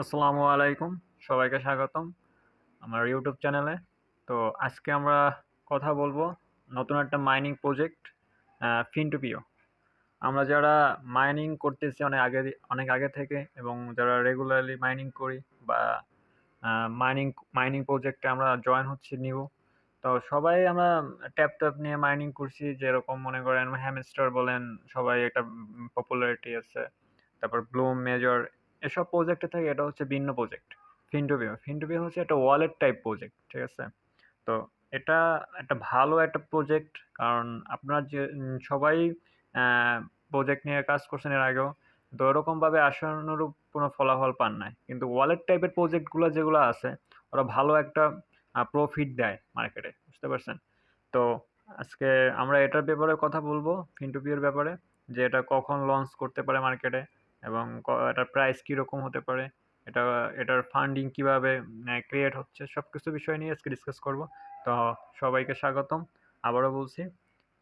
আসসালামু আলাইকুম, সবাইকে স্বাগতম আমার ইউটিউব চ্যানেলে তো আজকে আমরা কথা বলব নতুন একটা মাইনিং প্রজেক্ট ফিনটুপিও আমরা যারা মাইনিং করতেছি অনেক আগে অনেক আগে থেকে এবং যারা রেগুলারলি মাইনিং করি বা মাইনিং মাইনিং প্রজেক্টে আমরা জয়েন হচ্ছি নিউ তো সবাই আমরা ট্যাপ ট্যাপ নিয়ে মাইনিং করছি, যেরকম মনে করেন হ্যামস্টার বলেন, সবাই একটা পপুলারিটি আছে। তারপর ব্লুম মেজর এসব প্রজেক্টে থাকে, এটা হচ্ছে ভিন্ন প্রজেক্ট ফিনটুপিও ফিনটুপিও হচ্ছে একটা ওয়ালেট টাইপ প্রজেক্ট ঠিক আছে? তো এটা একটা ভালো একটা প্রজেক্ট কারণ আপনারা যে সবাই প্রজেক্ট নিয়ে কাজ করছেন এর আগেও, তো ওরকমভাবে আশানুরূপ কোনো ফলাফল পান নাই। কিন্তু ওয়ালেট টাইপের প্রজেক্টগুলো যেগুলো আছে, ওরা ভালো একটা প্রফিট দেয় মার্কেটে বুঝতে পারছেন? তো আজকে আমরা এটার ব্যাপারে কথা বলব ফিনটুপিওর ব্যাপারে, যে এটা কখন লঞ্চ করতে পারে মার্কেটে এবং এটার প্রাইস কীরকম হতে পারে, এটা, এটার ফান্ডিং কীভাবে ক্রিয়েট হচ্ছে সব কিছু বিষয় নিয়ে আজকে ডিসকাস করব। তো সবাইকে স্বাগতম, আবারও বলছি।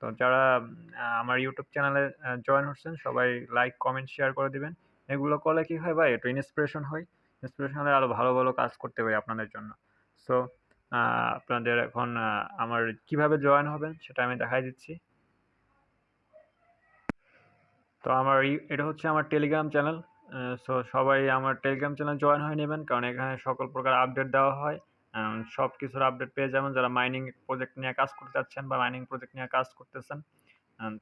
তো যারা আমার ইউটিউব চ্যানেলে জয়েন হচ্ছেন, সবাই লাইক কমেন্ট শেয়ার করে দিবেন। এগুলো করলে কি হয় ভাই, একটু ইন্সপিরেশন হয়। ইন্সপিরেশন হলে আরও ভালো ভালো কাজ করতে পারি আপনাদের জন্য। সো আপনাদের এখন আমার কীভাবে জয়েন হবেন, সেটা আমি দেখাই দিচ্ছি। তো আমার এটা হচ্ছে আমার টেলিগ্রাম চ্যানেল সো সবাই আমার টেলিগ্রাম চ্যানেল জয়েন হয়ে নেবেন, কারণ এখানে সকল প্রকার আপডেট দেওয়া হয়। সব কিছুর আপডেট পেয়ে যাবেন যারা মাইনিং প্রজেক্ট নিয়ে কাজ করতে চাচ্ছেন বা মাইনিং প্রজেক্ট নিয়ে কাজ করতেছেন।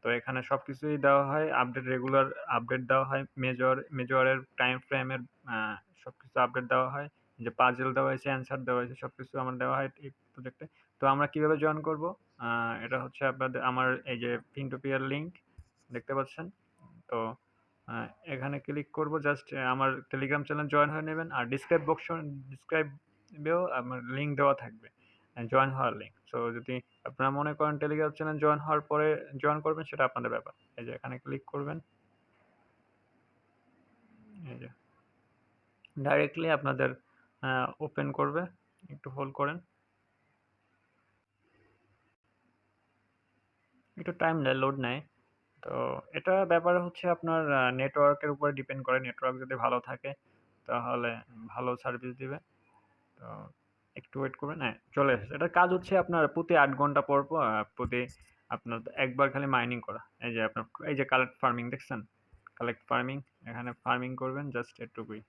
তো এখানে সব কিছুই দেওয়া হয় আপডেট রেগুলার আপডেট দেওয়া হয় মেজর মেজরের টাইম ফ্রেমের সব কিছু আপডেট দেওয়া হয়। যে পাজেল দেওয়া হয়েছে অ্যান্সার দেওয়া হয়েছে সব কিছু আমার দেওয়া হয় এই প্রজেক্টে তো আমরা কীভাবে জয়েন করব? এটা হচ্ছে আপনাদের, আমার এই যে পিন টু পিয়ার লিঙ্ক দেখতে পাচ্ছেন? তো এখানে ক্লিক করব জাস্ট আমার টেলিগ্রাম চ্যানেল জয়েন হয়ে নেবেন। আর ডিসক্রাইব বক্স ডিসক্রাইবেও আমার লিঙ্ক দেওয়া থাকবে জয়েন হওয়ার লিঙ্ক সো যদি আপনারা মনে করেন টেলিগ্রাম চ্যানেল জয়েন হওয়ার পরে জয়েন করবেন, সেটা আপনাদের ব্যাপার। এই যে, এখানে ক্লিক করবেন। এই যে ডাইরেক্টলি আপনাদের ওপেন করবে। একটু হোল্ড করেন। একটু টাইম নেয় লোড নেয়। তো এটা ব্যাপার হচ্ছে আপনার নেটওয়ার্কের উপরে ডিপেন্ড করে। নেটওয়ার্ক যদি ভালো থাকে, তাহলে ভালো সার্ভিস দিবে। তো একটু ওয়েট করবেন। হ্যাঁ চলে এসেছে। এটার কাজ হচ্ছে আপনার প্রতি আট ঘণ্টা পর পর প্রতি আপনার একবার খালি মাইনিং করা। এই যে আপনার, এই যে কালেক্ট ফার্মিং দেখছেন? কালেক্ট ফার্মিং এখানে ফার্মিং করবেন জাস্ট এটুকুই।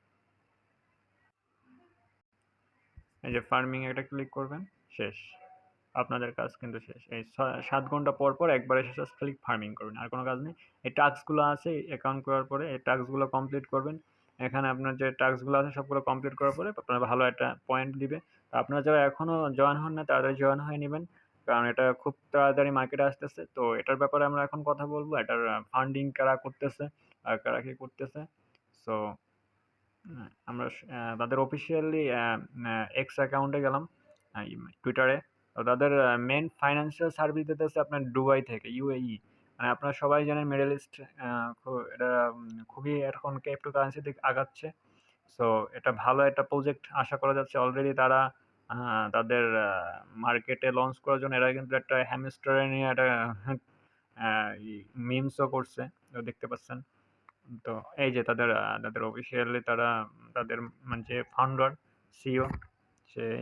এই যে ফার্মিং একটা ক্লিক করবেন, শেষ। আপনাদের কাজ কিন্তু শেষ। এই সাত ঘণ্টা পর পর একবার এসে খালি ফার্মিং করবেন, আর কোনো কাজ নেই। এই টাস্কগুলো আছে অ্যাকাউন্ট করার পরে এই টাস্কগুলো কমপ্লিট করবেন। এখানে আপনার যে টাস্কগুলো আছে, সবগুলো কমপ্লিট করার পরে আপনার ভালো একটা পয়েন্ট দিবে। তো আপনারা যারা এখনও জয়েন হন না তাড়াতাড়ি জয়েন হয়ে নেবেন। কারণ এটা খুব তাড়াতাড়ি মার্কেটে আসতেছে। তো এটার ব্যাপারে আমরা এখন কথা বলব। এটার ফান্ডিং কারা করতেছে, আর কারা কি করতেছে। সো আমরা তাদের অফিসিয়ালি এক্স অ্যাকাউন্টে গেলাম টুইটারে তাদের মেন ফাইন্যান্সিয়াল সার্ভিস দিতেছে আপনার দুবাই থেকে ইউএই মানে আপনারা সবাই জানেন মিডল ইস্ট এটা খুবই এখন ক্রিপ্টো কারেন্সি দিকে আগাচ্ছে। সো এটা ভালো একটা প্রজেক্ট আশা করা যাচ্ছে। অলরেডি তারা তাদের মার্কেটে লঞ্চ করার জন্য এরা কিন্তু একটা হ্যামস্টারে নিয়ে একটা মিমসও করছে। দেখতে পাচ্ছেন। তো এই যে তাদের তাদের অফিসিয়ালি তারা, তাদের মানে যে ফাউন্ডার সিও সেই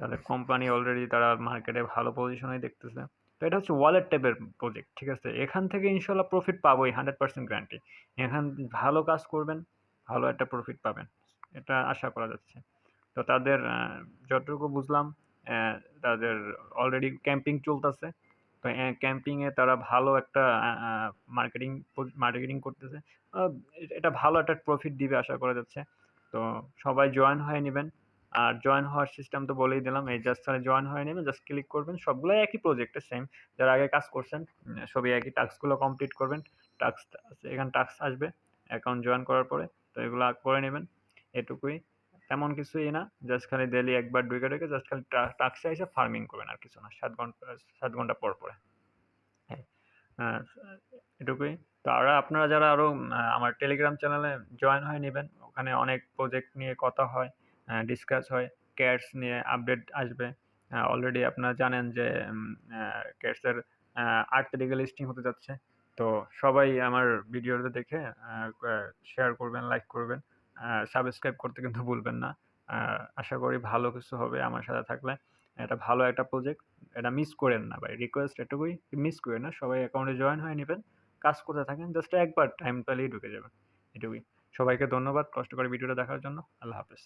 তাদের কোম্পানি অলরেডি তারা মার্কেটে ভালো পজিশনেই দেখতেছে। তো এটা হচ্ছে ওয়ালেট টাইপের প্রজেক্ট ঠিক আছে? এখান থেকে ইনশাল্লাহ প্রফিট পাবোই হান্ড্রেড পার্সেন্ট গ্যারান্টি এখান ভালো কাজ করবেন, ভালো একটা প্রফিট পাবেন। এটা আশা করা যাচ্ছে। তো তাদের যতটুকু বুঝলাম তাদের অলরেডি ক্যাম্পিং চলতেছে। তো ক্যাম্পিংয়ে তারা ভালো একটা মার্কেটিং মার্কেটিং করতেছে। এটা ভালো একটা প্রফিট দিবে আশা করা যাচ্ছে। তো সবাই জয়েন হয়ে নেবেন। আর জয়েন হওয়ার সিস্টেম তো বলেই দিলাম, এই জাস্ট তাহলে জয়েন হয়ে নেবেন জাস্ট ক্লিক করবেন, সবগুলোই একই প্রজেক্টে সেম যারা আগে কাজ করছেন সবই একই টাস্কগুলো কমপ্লিট করবেন টাস্ক এখানে টাস্ক আসবে অ্যাকাউন্ট জয়েন করার পরে, তো এগুলো করে নেবেন, এটুকুই, তেমন কিছুই না জাস্ট খালি ডেলি একবার ঢুকে ঢুকে জাস্ট খালি টাস্কে এসে ফার্মিং করবেন আর কিছু না, সাত ঘণ্টা সাত ঘণ্টা পর পরে। হ্যাঁ এটুকুই, তো আর আপনারা যারা আরও আমার টেলিগ্রাম চ্যানেলে জয়েন হয়ে নেবেন, ওখানে অনেক প্রজেক্ট নিয়ে কথা হয় ডিসকাস হয়। ক্যাটস নিয়ে আপডেট আসবে। অলরেডি আপনারা জানেন যে ক্যাটসের আট তারিখে লিস্টিং হতে যাচ্ছে। তো সবাই আমার ভিডিওটা দেখে শেয়ার করবেন লাইক করবেন। সাবস্ক্রাইব করতে কিন্তু ভুলবেন না। আশা করি ভালো কিছু হবে আমার সাথে থাকলে। এটা ভালো একটা প্রজেক্ট এটা মিস করেন না ভাই। রিকোয়েস্ট এটুকুই মিস করেন না। সবাই অ্যাকাউন্টে জয়েন হয়ে নেবেন। কাজ করতে থাকেন। জাস্ট একবার টাইম পেলেই ঢুকে যাবেন। এটুকুই। সবাইকে ধন্যবাদ। কষ্ট করে ভিডিওটা দেখার জন্য। আল্লাহ হাফেজ।